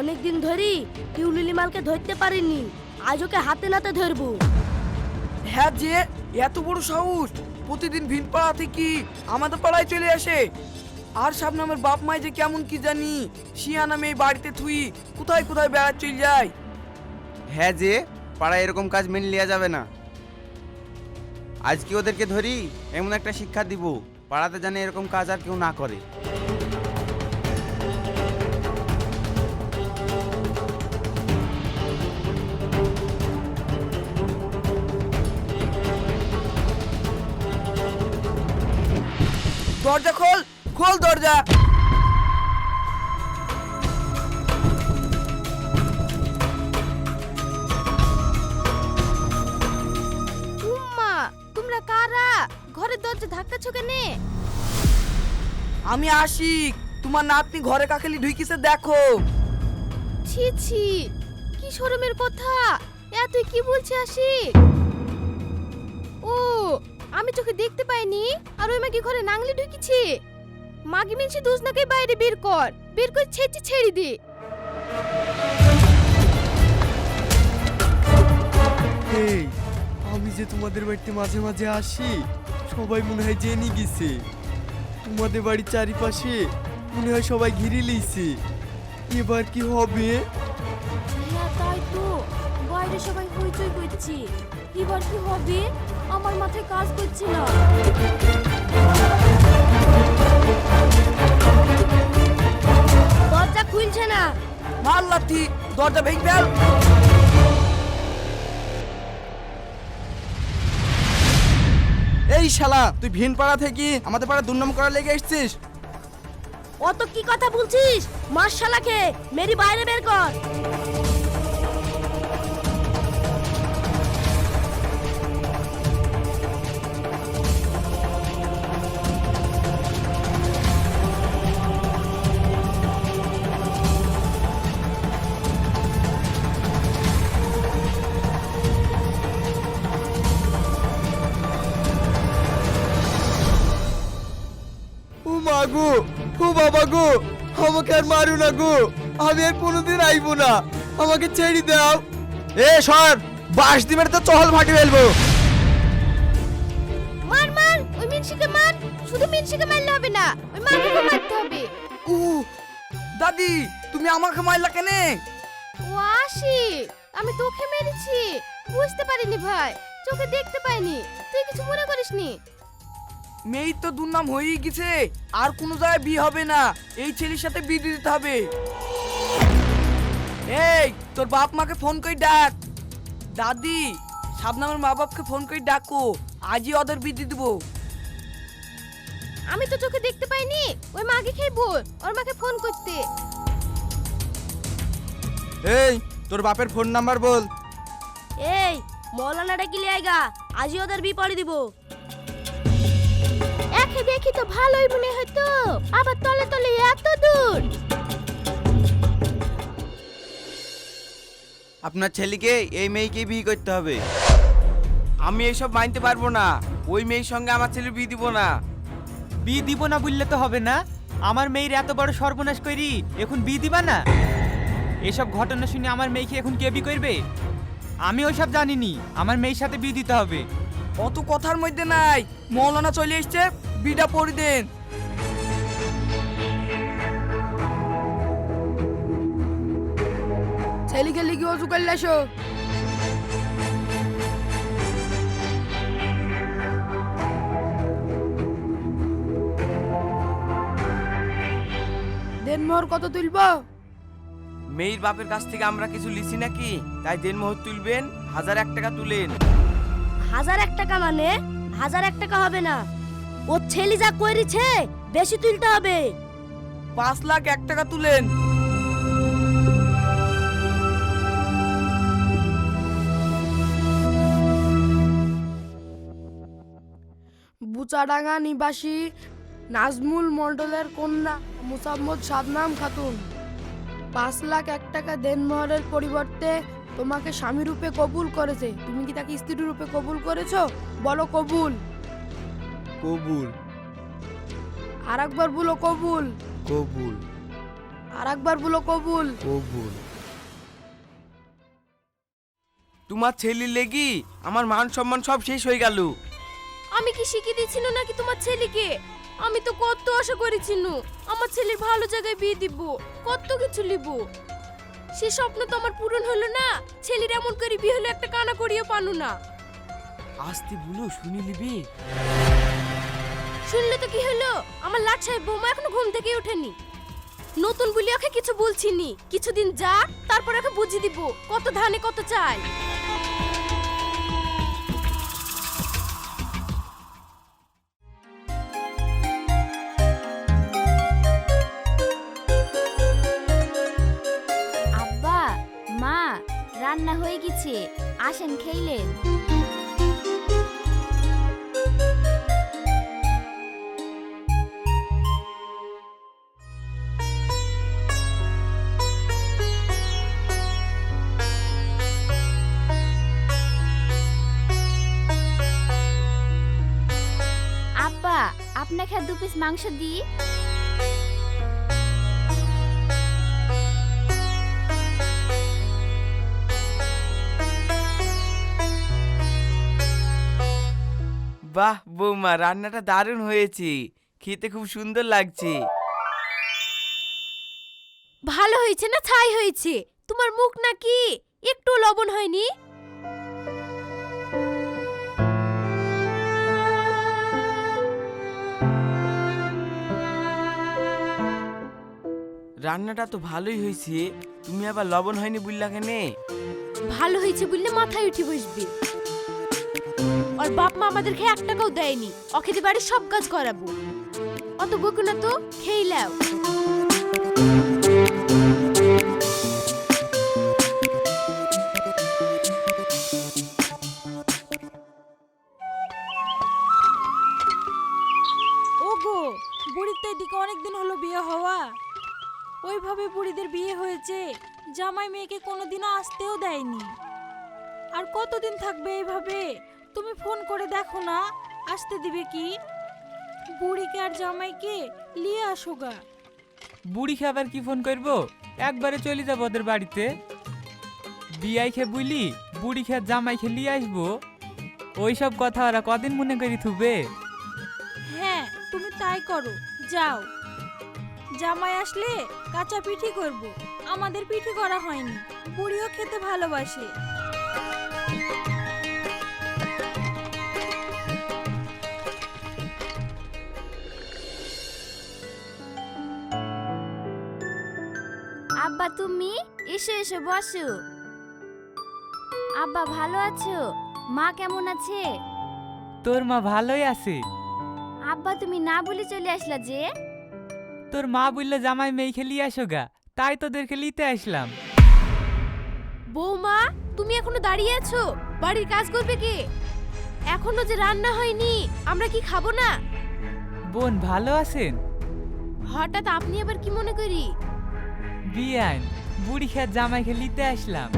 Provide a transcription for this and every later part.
অনেক দিন ধরেই টিউলিলি মালকে ধরতে পারিনি। আজ ওকে হাতে নাতে ধরবো। হ্যাঁ যে এত বড় সাহস। প্রতিদিন ভিন পাড়া থেকে আমাদের পাড়ায় চলে আসে। আর সামনে আমার বাপ মাই যে কেমন কি জানি শিয়া নামে এই বাড়িতে থুই কোথায় কোথায় বেড়া চলে যায়। হ্যাঁ যে পাড়ায় এরকম কাজ মেনে নেওয়া যাবে না। আজ কি ওদেরকে ধরি এমন একটা শিক্ষা দিব পাড়াতে জানে এরকম কাজ আর কেউ না করে। দরজা খোল খোল দরজা। উম্মা তোমরা কারা? ঘরের দরজা ধাক্কাছো কেনে? আমি আশিক তোমার নাতনি ঘরে কাকেলি ঢুকিছে দেখো। ছি ছি কি শরমের কথা? এত কি বলছে আসি ও আমি চোখে দেখতে পাইনি আর ওই মাকে ঘরে নাংলি ঢুকিছি। মাগি মিনছি দুজনাকে বাইরে বের কর বের করে ছেড়ে ছেড়ে দি। এই আমি যে তোমাদের বাড়িতে মাঝে মাঝে আসি সবাই মনে হয় জেনে গেছে। তোমাদের বাড়ির চারিপাশে মনে হয় সবাই ঘিরে লিছে এবার কি হবে? হ্যাঁ তো বাইরে সবাই হইচই করছি। এবার কি হবে? আমার মাথায় কাজ করছে না। দরজা খুলছে না। মার লাথি দরজা ভেঙে ফেল। এই শালা তুই ভিন পাড়া থেকে আমাদের পাড়া দুর্নাম করা লেগে এসছিস? অত কি কথা বলছিস? মার্শালাকে মেরি বাইরে বের কর। মা গো ও বাবা গো আমাকে আর মারো না গো আমি আর কোনোদিন আইবো না আমাকে ছেড়ে দাও। এ সর বাস দিবের তো চহল ফাটি ফেলব। মার মার ওই মিনসিকে মার শুধু মিনসিকে মারলে হবে না ওই মাকে মারতে হবে। উ দাদি তুমি আমাকে মারলা কেনে? ও আসি আমি তোকে মেরেছি বুঝতে পারিনি ভাই চোখে দেখতে পাইনি তুই কিছু মনে করিসনি? মেয়ের তো দুর্নাম হয়েই গেছে। আর কোনো জায়গায় বিয়ে হবে না। এই ছেলের সাথে বিয়ে দিতে হবে। এই তোর বাপ মাকে ফোন করে ডাক। দাদি সাবনামের মা বাপকে ফোন করে ডাকো। আজই ওদের বিয়ে দেবো। আমি তো চোখে দেখতে পাইনি। ওই মাকে খেয়ে বল ওর মাকে ফোন করতে। এই তোর বাপের ফোন নাম্বার বল। এই মৌলানাটা কি লিয়াইগা আজই ওদের বিপরীত দিব। একে দেখি তো ভালোই মনে হতো। আবার তলে তলে এত দূর। আপনার ছেলেকে এই মেয়েকে বিয়ে করতে হবে। আমি এইসব মানতে পারব না। ওই মেয়ের সঙ্গে আমার ছেলে বিয়ে দিব না। বিয়ে দিব না বললে তো হবে না। আমার মেয়ের এত বড় সর্বনাশ করি এখন বিয়ে দিবা না? এসব ঘটনা শুনে আমার মেয়েকে এখন কে বিয়ে করবে? আমি ওইসব জানিনি। আমার মেয়ের সাথে বিয়ে দিতে হবে। অত কথার মধ্যে নাই। মৌলানা চলে এসছে বিটা পড়ি দেন। ছেলেকে লিখে অজু করলে এসো? দেনমোহর কত তুলবো? মেয়ের বাপের কাছ থেকে আমরা কিছু লিছি নাকি? তাই দেনমোহর তুলবেন হাজার এক টাকা তুলেন। হাজার এক টাকা মানে? হাজার এক টাকা হবে না। ও ছেলে যা করেছে বেশি তুলতে হবে। পাঁচ লাখ এক টাকা তুলেন। বুচাডাঙ্গা নিবাসী নাজমুল মন্ডলের কন্যা মুসাম্মদ সাদনাম খাতুন। পাঁচ লাখ এক টাকা দেনমোহরের পরিবর্তে তোমাকে স্বামী রূপে কবুল করেছে। তুমি কি তাকে স্ত্রী রূপে কবুল করেছ? বলো কবুল। কবুল। আর একবার বলো কবুল। কবুল। আর একবার বলো কবুল। কবুল। তোমার ছেলে লেগি আমার মান সম্মান সব শেষ হয়ে গেল। আমি কি শিখিয়ে দিচ্ছিল নাকি তোমার ছেলেকে? আমি তো কত আশা করেছিল আমার ছেলের ভালো জায়গায় বিয়ে দিব কত কিছু লিব। সে স্বপ্ন তো আমার পূরণ হলো না। ছেলের এমন করে বিয়ে হলো একটা কানা করিয়ে পানো না। আসতে বলো শুনি লিবি শুনলে তো কি হলো? আমার লাট সাহেব বৌমা এখনও ঘুম থেকে ওঠেনি। নতুন বলি ওকে কিছু বলছিনি। কিছুদিন যা তারপর ওকে বুঝিয়ে দিব। কত ধানে কত চাই গেছে আসেন খেইলেন। আপনাকে দু পিস মাংস দিই? বাহ বৌমা রান্নাটা দারুণ হয়েছে। খেতে খুব সুন্দর লাগছে। ভালো হয়েছে না ছাই হয়েছে? তোমার মুখ নাকি একটু লবণ হয়নি? রান্নাটা তো ভালোই হয়েছে। তুমি আবার লবণ হয়নি বুঝলা কেনে? ভালো হয়েছে বললে মাথায় উঠে বসবে। আর বাপ মা আমাদেরকে এক টাকাও দেয়নি। দিয়ে বাড়ির সব কাজ করাবো। অত বকু না তো, খেয়ে লাও বুড়ির তো এদিকে হলো বিয়ে হওয়া। ওইভাবে বুড়িদের বিয়ে হয়েছে, জামাই মেয়েকে কোনোদিনও আসতেও দেয়নি। আর কতদিন থাকবে এইভাবে? তুমি ফোন করে দেখো না আসতে দিবে কি? বুড়িকে আর জামাইকে নিয়ে আসো গা। বুড়ি আবার কি ফোন করব? একবারে চলে যাব ওদের বাড়িতে। বিয়াই খেয়ে বুঝলি বুড়ি খেয়ে জামাই খেয়ে নিয়ে আসব। ওইসব কথা ওরা কদিন মনে করি থুবে? হ্যাঁ তুমি তাই করো যাও। জামাই আসলে কাঁচা পিঠি করব আমাদের পিঠি করা হয়নি। বুড়িও খেতে ভালোবাসে। তুমি? এসো এসো বসো। আব্বা ভালো আছো? মা কেমন আছে? তোর মা ভালোই আছে। আব্বা তুমি না বলে চলে আসলা যে? তোর মা বলল জামাই মেয়ে নিয়ে আসো গা তাই তোদেরকে নিতে আসলাম। বৌমা তুমি এখনও দাঁড়িয়ে আছো? বাড়ির কাজ করবে কে? এখনও যে রান্না হয়নি আমরা কি খাব না? বোন ভালো আছেন? হঠাৎ আপনি আবার কি মনে করি? বিয়ান, বুড়ি খেয়ে জামাই খেয়ে নিতে আসলাম।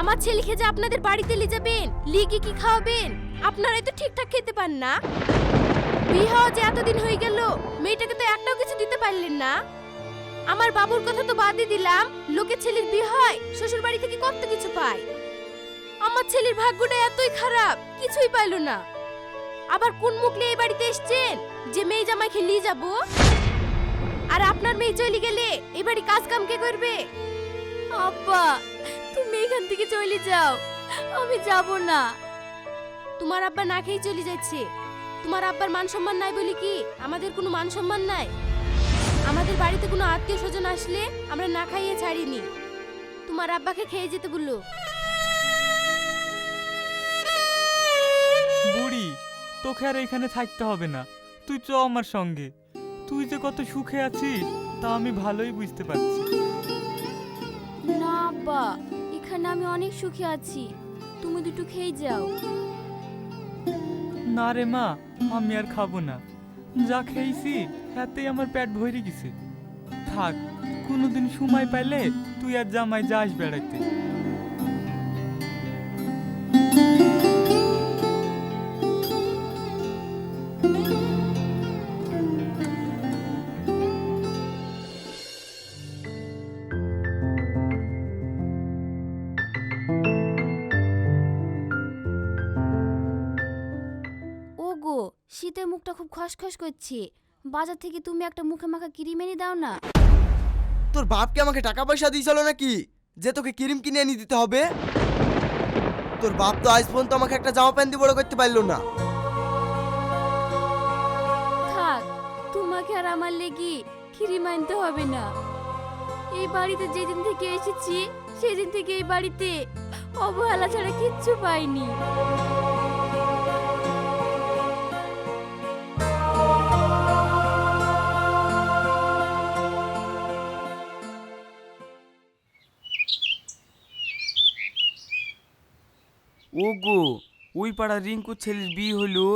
আমার ছেলেকে যে আপনাদের বাড়িতে নিয়ে যাবেন লিগে কি খাওয়াবেন? আপনারাই তো ঠিকঠাক খেতে পান না। বিয়ে যে এতদিন হয়ে গেল, মেয়েটাকে তো একটাও কিছু দিতে পারলেন না। আমার বাবুর কথা তো বাদই দিলাম, লোকের ছেলের বিয়ে হয় শ্বশুর বাড়ি থেকে কত কিছু পায়। আমার ছেলের ভাগ্যটা এতই খারাপ, কিছুই পাইলো না। আবার কোন মুখ নিয়ে এই বাড়িতে এসছেন, যে মেয়ে জামাইকে নিয়ে যাব? আর আপনার মেয়ে চলে গেলে এই বাড়ি কাজ কাম কে করবে? আব্বা, তুমি এখান থেকে চলে যাও। আমি যাব না। তোমার আব্বা না খেয়ে চলে যাচ্ছে। তোমার আব্বার মান সম্মান নাই বলি কি আমাদের কোনো মান সম্মান নাই? আমাদের বাড়িতে কোনো আত্মীয় স্বজন আসলে আমরা না খাইয়ে ছাড়িনি। তোমার আব্বাকে খেয়ে যেতে বলল। বুড়ি, তোকে আর এখানে থাকতে হবে না। তুই চ আমার সঙ্গে। তুই যে কত সুখে আছিস তা আমি ভালোই বুঝতে পারছি। না আব্বা এখানে আমি অনেক সুখী আছি। তুমি দুটো খেয়ে যাও। না রে মা আমি আর খাব না। যা খেয়েছি এতেই আমার পেট ভরে গেছে। থাক কোনোদিন সময় পাইলে তুই আর জামাই যাস বেড়াইতে খসখস করছে। বাজার থেকে তুমি একটা মুখে মাখা ক্রিম এনে দাও না। তোর বাপকে আমাকে টাকা পয়সা দিয়েছিল নাকি? যে তোকে ক্রিম কিনে এনে দিতে হবে? তোর বাপ তো আজ পর্যন্ত আমাকে একটা জামা প্যান্ট দিয়ে বড় করতে পারল না। থাক তোমাকে আর আমার লেগে ক্রিম আনতে হবে না। এই বাড়িতে যেদিন থেকে এসেছি সেদিন থেকে এই বাড়িতে অবহেলা ছাড়া কিচ্ছু পাইনি। ওই পাড়া রিঙ্কুর ছেলের বিয়ে হলো।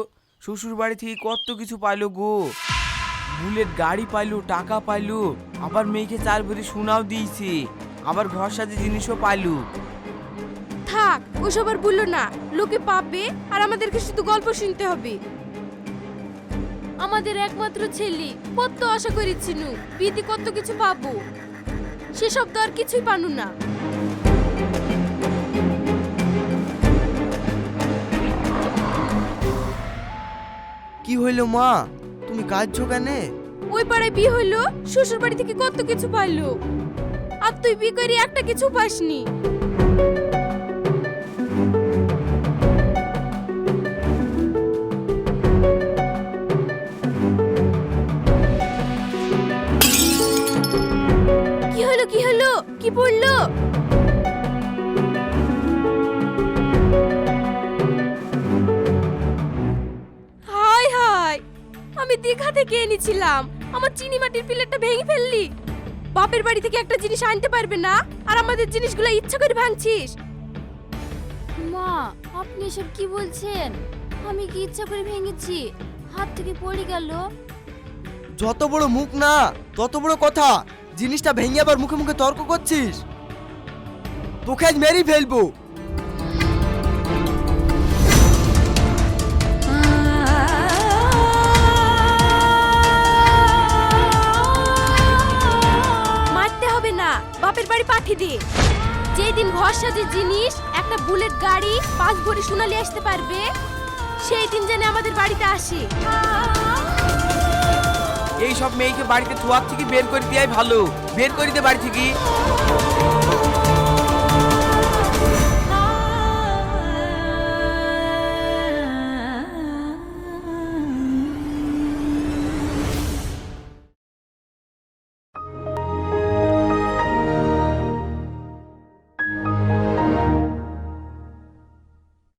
শ্বশুর বাড়ি থেকে কত কিছু পাইলো গো। বুলেট গাড়ি পাইলো, টাকা পাইলো, আবার মেয়েকে চার ভরি সোনাও দিয়েছে, আবার ঘর সাজে জিনিসও পাইলো। থাক, ওসব আর বলল না। লোকে পাবে আর আমাদেরকে শুধু গল্প শুনতে হবে। আমাদের একমাত্র ছেলে, কত আশা করেছিল বিয়েতে কত কিছু পাবো। সেসব তো আর কিছুই পানু না। কি হইল মা? তুমি কাঁদছো কেনে? ওই পাড়ায় বিয়ে হইল শ্বশুর বাড়ি থেকে কত কিছু পাইলো। আর তুই বিয়ে করে একটা কিছু পাসনি। কি হলো কি হলো কি পড়ল? আমি দীঘা থেকে এনেছিলাম? আমার চিনি মাটির প্লেটটা ভেঙে ফেললি। বাপের বাড়ি থেকে একটা জিনিস আনতে পারবে না? আর আমাদের জিনিসগুলো ইচ্ছা করে ভাঙছিস। মা আপনি এসব কি বলছেন? আমি কি ইচ্ছা করে ভেঙেছি? হাত থেকে পড়ে গেল। যত বড় মুখ না তত বড় কথা। জিনিসটা ভেঙে আবার মুখে মুখে তর্ক করছিস? তোকে আজ মেরেই ফেলব। বাড়ি পাঠিয়ে দে। যেই দিন ঘর সাজে জিনিস, একটা বুলেট গাড়ি, পাঁচ ভরি সোনালি আসতে পারবে, সেই দিন যেন আমাদের বাড়িতে আসি। এই সব মেয়েকে বাড়িতে থুয়ার থেকে বের করে দেওয়াই ভালো। বের করে দে বাড়ি থেকে।